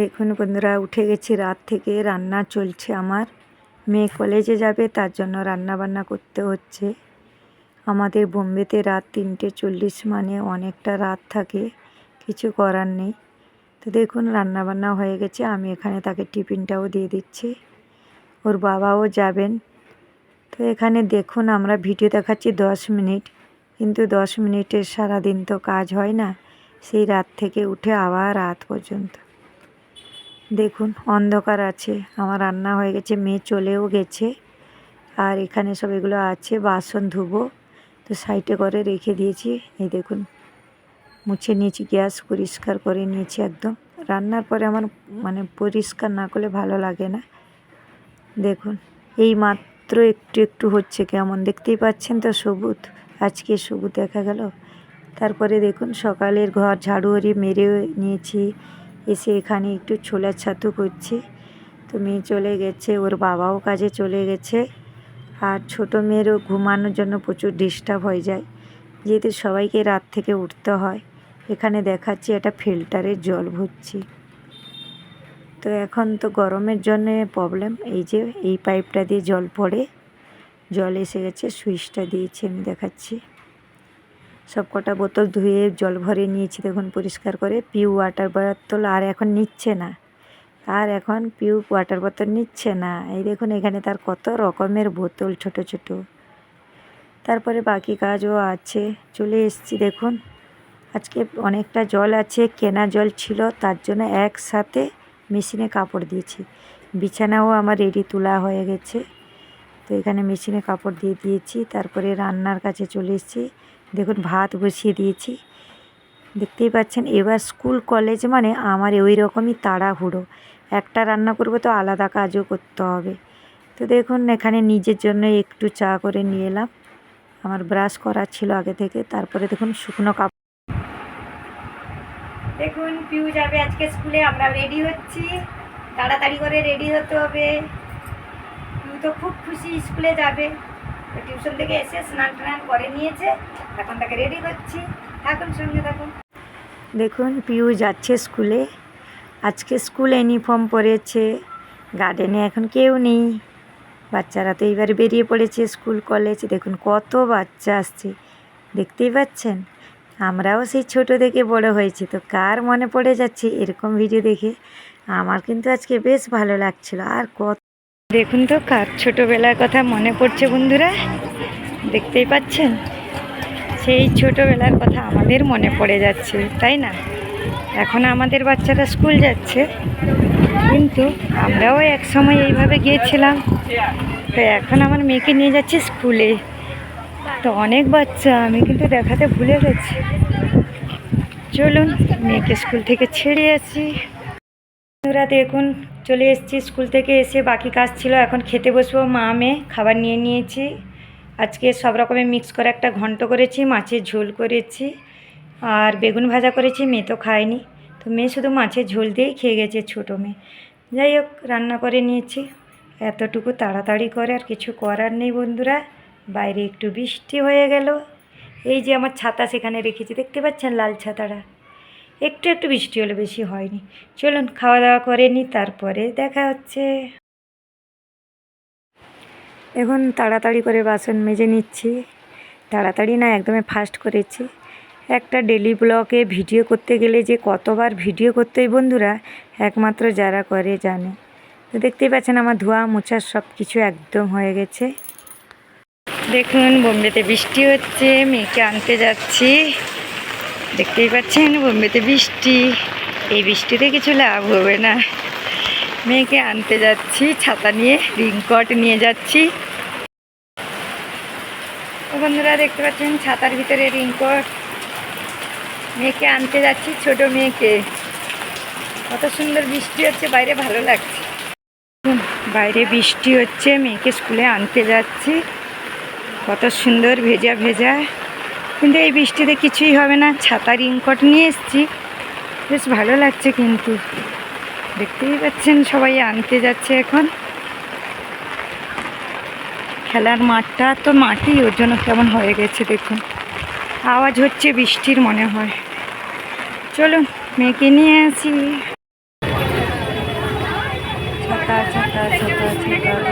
দেখুন বন্ধুরা, উঠে গেছি রাত থেকে, রান্না চলছে আমার। মেয়ে কলেজে যাবে, তার জন্য রান্না বান্না করতে হচ্ছে। আমাদের বোম্বেতে রাত তিনটে চল্লিশ মানে অনেকটা রাত থাকে, কিছু করার নেই। তো দেখুন রান্না বান্না হয়ে গেছে, আমি এখানে তাকে টিফিনটাও দিয়ে দিচ্ছি। ওর বাবাও যাবেন। তো এখানে দেখুন, আমরা ভিডিও দেখাচ্ছি দশ মিনিট, কিন্তু দশ মিনিটের সারাদিন তো কাজ হয় না। সেই রাত থেকে উঠে আবার রাত পর্যন্ত। দেখুন, অন্ধকার আছে। আমার রান্না হয়ে গেছে, মেয়ে চলেও গেছে। আর এখানে সব এগুলো আছে, বাসন, ধুবো। তো সাইডে করে রেখে দিয়েছি। এই দেখুন, মুছে নিয়েছি, গ্যাস পরিষ্কার করে নিয়েছি একদম। রান্নার পরে আমার মানে পরিষ্কার না করলে ভালো লাগে না। দেখুন, এই মাত্র একটু একটু হচ্ছে কেমন। দেখতেই পাচ্ছেন তো সবুজ আজকে সবুজ দেখা গেল। তারপরে দেখুন, সকালের ঘর ঝাড়ু হরি মেরে নিয়েছি। এসে এখানে একটু ছোলার ছাতু করছি। তো মেয়ে চলে গেছে, ওর বাবাও কাজে চলে গেছে। আর ছোটো মেয়েরও ঘুমানোর জন্য প্রচুর ডিস্টার্ব হয়ে যায়। যেহেতু সবাইকে রাত থেকে উঠতে হয়, এখানে দেখাচ্ছি এটা ফিল্টারের জল ভরছি। তো এখন তো গরমের জন্যে প্রবলেম এই যে এই পাইপটা দিয়ে জল পড়ে, জল এসে গেছে সুইচটা দিয়েছি, আমি দেখাচ্ছি। সব কটা বোতল ধুয়ে জল ভরে নিয়েছি দেখুন, পরিষ্কার করে। পিউ ওয়াটার বোতল আর এখন নিচ্ছে না। আর এখন পিউ ওয়াটার বোতল নিচ্ছে না। এই দেখুন, এখানে তার কত রকমের বোতল ছোট ছোট। তারপরে বাকি কাজও আছে। চলে এসেছি দেখুন। আজকে অনেকটা জল আছে, কেনা জল ছিল, তার জন্য একসাথে মেশিনে কাপড় দিয়েছি। বিছানাও আমার রেডি তোলা হয়ে গেছে। তো এখানে মেশিনে কাপড় দিয়ে দিয়েছি। তারপরে রান্নার কাছে চলে এসেছি। দেখুন, ভাত বসিয়ে দিয়েছি। দেখতেই পাচ্ছেন, এবার স্কুল, কলেজ মানে আমার ওই রকমই তাড়াহুড়ো। একটা রান্না করব তো আলাদা কাজও করতে হবে। তো দেখুন, এখানে নিজের জন্য একটু চা করে নিয়ে এলাম। আমার ব্রাশ করা ছিল আগে থেকে, তারপরে দেখুন, শুকনো কাপড় দেখুন, পিউ যাবে আজকে স্কুলে, আমরা রেডি হচ্ছি। তাড়াতাড়ি করে রেডি হতে হবে। পিউ তো খুব খুশি স্কুলে যাবে। টিউশন থেকে এসে স্নান টান করে নিয়েছে। এখন তাকে রেডি করছি। থাকুন, সঙ্গে থাকুন। দেখুন, পিউ যাচ্ছে স্কুলে। আজকে স্কুল ইউনিফর্ম পরেছে। গার্ডেনে এখন কেউ নেই। বাচ্চারা তো এইবার বেরিয়ে পড়েছে স্কুল কলেজ দেখুন, কত বাচ্চা আসছে। দেখতেই পাচ্ছেন? আমরাও সেই ছোট থেকে বড় হয়েছি। তো কার মনে পড়ে যাচ্ছে এরকম ভিডিও দেখে? আমার কিন্তু আজকে বেশ ভালো লাগছিল। আর কত দেখুন তো, কার ছোটোবেলার কথা মনে পড়ছে বন্ধুরা? দেখতেই পাচ্ছেন? সেই ছোটোবেলার কথা আমাদের মনে পড়ে যাচ্ছে, তাই না? এখন আমাদের বাচ্চারা স্কুল যাচ্ছে, কিন্তু আমরাও এক সময় এইভাবে গিয়েছিলাম। তো এখন আমার মেয়েকে নিয়ে যাচ্ছি স্কুলে। তো অনেক বাচ্চা, আমি কিন্তু দেখাতে ভুলে গেছি। চলুন, মেয়েকে স্কুল থেকে ছেড়ে আসি। বন্ধুরা দেখুন, চলে এসেছি স্কুল থেকে এসে বাকি কাজ ছিল। এখন খেতে বসবো, মা, মেয়ে, খাবার নিয়ে নিয়েছি। আজকে সব রকমের মিক্স করে একটা ঘন্ট করেছি, মাছের ঝোল করেছি। আর বেগুন ভাজা করেছি, মেয়ে তো খায়নি। তো মেয়ে শুধু মাছের ঝোল দিয়েই খেয়ে গেছে, ছোটো মেয়ে। যাই হোক, রান্না করে নিয়েছি। এতটুকু তাড়াতাড়ি করে আর কিছু করার নেই বন্ধুরা। বাইরে একটু বৃষ্টি হয়ে গেল। এই যে আমার ছাতা সেখানে রেখেছি, দেখতে পাচ্ছেন লাল ছাতাটা? একটু একটু বৃষ্টি হলে বেশি হয়নি। চলুন খাওয়া দাওয়া করে নিই তারপরে দেখা হচ্ছে। এখন তাড়াতাড়ি করে বাসন মেজে নিচ্ছি। তাড়াতাড়ি না, একদমই ফাস্ট করেছি। একটা ডেলি ব্লগে ভিডিও করতে গেলে যে কতবার ভিডিও করতে হয় বন্ধুরা, একমাত্র যারা করে জানে। তো দেখতেই পাচ্ছেন আমার ধোয়া মোছার সব কিছু একদম হয়ে গেছে। দেখুন, বোম্বেতে বৃষ্টি হচ্ছে, মেয়েকে আনতে যাচ্ছি। দেখতেই পাচ্ছেন, বোম্বেতে বৃষ্টি। এই বৃষ্টিতে কিছু লাভ হবে না। মেয়েকে আনতে যাচ্ছি, ছাতা নিয়ে রিংকট নিয়ে যাচ্ছি। বন্ধুরা, দেখতে পাচ্ছেন, ছাতার ভিতরে রিংকট মেয়েকে আনতে যাচ্ছি, ছোট মেয়েকে। কত সুন্দর বৃষ্টি হচ্ছে, বাইরে ভালো লাগছে। বাইরে বৃষ্টি হচ্ছে, মেয়েকে স্কুলে আনতে যাচ্ছি। কত সুন্দর, ভেজা ভেজা। কিন্তু এই বৃষ্টিতে কিছুই হবে না ছাতা রিংকট নিয়ে এসছি। বেশ ভালো লাগছে কিন্তু। দেখতেই পাচ্ছেন সবাই আনতে যাচ্ছে এখন। খেলার মাঠটা তো মাটি ওর জন্য কেমন হয়ে গেছে দেখুন। আওয়াজ হচ্ছে বৃষ্টির মনে হয়। চলুন, মেয়েকে নিয়ে আসি। ছাতা ছাতা ছাতা ছাতা।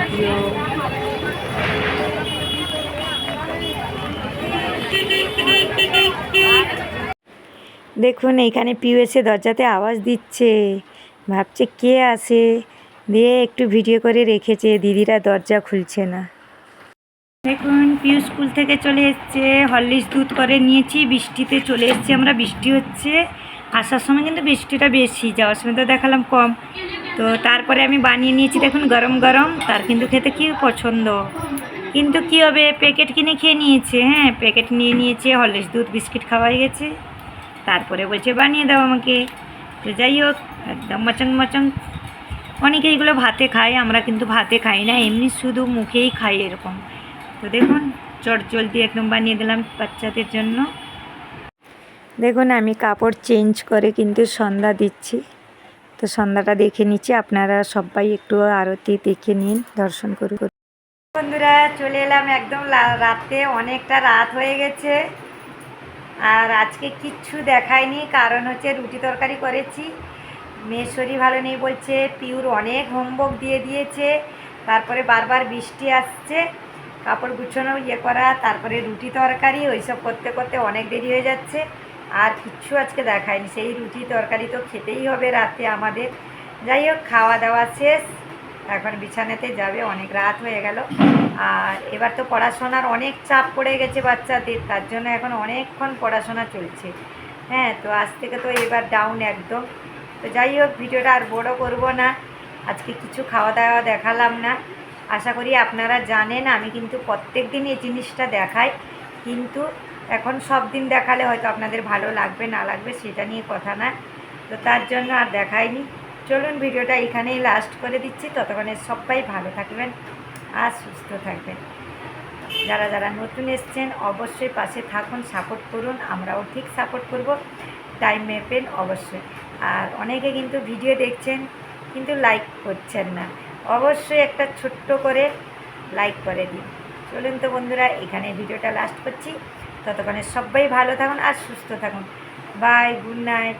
দেখুন, এইখানে পিউ এসে দরজাতে আওয়াজ দিচ্ছে। ভাবছে কে আসে দিয়ে একটু ভিডিও করে রেখেছে, দিদিরা দরজা খুলছে না। দেখুন, পিউ স্কুল থেকে চলে এসছে। হরলিক্স দুধ করে নিয়েছি, বৃষ্টিতে চলে এসছি আমরা, বৃষ্টি হচ্ছে। আসার সময় কিন্তু বৃষ্টিটা বেশি, যাওয়ার সময় তো দেখালাম কম। তো তারপরে আমি বানিয়ে নিয়েছি, দেখুন, গরম গরম। তার কিন্তু খেতে কি পছন্দ? কিন্তু কি হবে? প্যাকেট কিনে খেয়ে নিয়েছে হ্যাঁ? প্যাকেট নিয়ে নিয়েছে, হরলিক্স দুধ, বিস্কিট খাওয়াই গেছে। তারপরে বলছে, বানিয়ে দাও আমাকে। তো যাই হোক, একদম মচং মচং। অনেকে এগুলো ভাতে খায়, আমরা কিন্তু ভাতে খাই না, এমনি শুধু মুখেই খাই এরকম। তো দেখুন, চট জলদি একদম বানিয়ে দিলাম বাচ্চাদের জন্য। দেখুন, আমি কাপড় চেঞ্জ করে কিন্তু সন্ধ্যা দিচ্ছি। তো সন্ধ্যাটা দেখে নিচ্ছি, আপনারা সবাই একটু আরতি দেখে নিন, দর্শন করুন। বন্ধুরা, চলে এলাম একদম রাতে। অনেকটা রাত হয়ে গেছে। আর আজকে কিচ্ছু দেখায়নি কারণ হচ্ছে রুটি তরকারি করেছি। মেয়ের শরীর ভালো নেই বলছে, পিউর অনেক হোমওয়ার্ক দিয়ে দিয়েছে। তারপরে বারবার বৃষ্টি আসছে, কাপড় গুছানো ইয়ে করা, তারপরে রুটি তরকারি, ওইসব করতে করতে অনেক দেরি হয়ে যাচ্ছে। আর কিচ্ছু আজকে দেখায়নি সেই রুটি তরকারি তো খেতেই হবে রাতে আমাদের। যাই হোক, খাওয়া দাওয়া শেষ। এখন বিছানাতে যাবে, অনেক রাত হয়ে গেল। আর এবার তো পড়াশোনার অনেক চাপ পড়ে গেছে বাচ্চাদের, তার জন্য এখন অনেকক্ষণ পড়াশোনা চলছে। হ্যাঁ তো আজ থেকে তো এবার ডাউন একদম। তো যাই হোক, ভিডিওটা আর বড় করব না। আজকে কিছু খাওয়া দাওয়া দেখালাম না। আশা করি আপনারা জানেন, আমি কিন্তু প্রত্যেক দিন এই জিনিসটা দেখাই। কিন্তু এখন সব দিন দেখালে হয়তো আপনাদের ভালো লাগবে, না লাগবে, সেটা নিয়ে কথা না। তো তার জন্য আর দেখাইনি। চলুন ভিডিওটা এখানেই লাস্ট করে দিচ্ছি। ততক্ষণে সবাই ভালো থাকবেন আর সুস্থ থাকবেন। যারা যারা নতুন এসছেন, অবশ্যই পাশে থাকুন সাপোর্ট করুন। আমরাও ঠিক সাপোর্ট করব। টাইম মেপেন অবশ্যই। আর অনেকে কিন্তু ভিডিও দেখছেন, কিন্তু লাইক করছেন না। অবশ্যই একটা ছোট্ট করে লাইক করে দিন। চলুন তো বন্ধুরা, এখানে ভিডিওটা লাস্ট করছি। ততক্ষণে সবাই ভালো থাকুন আর সুস্থ থাকুন। Bye good night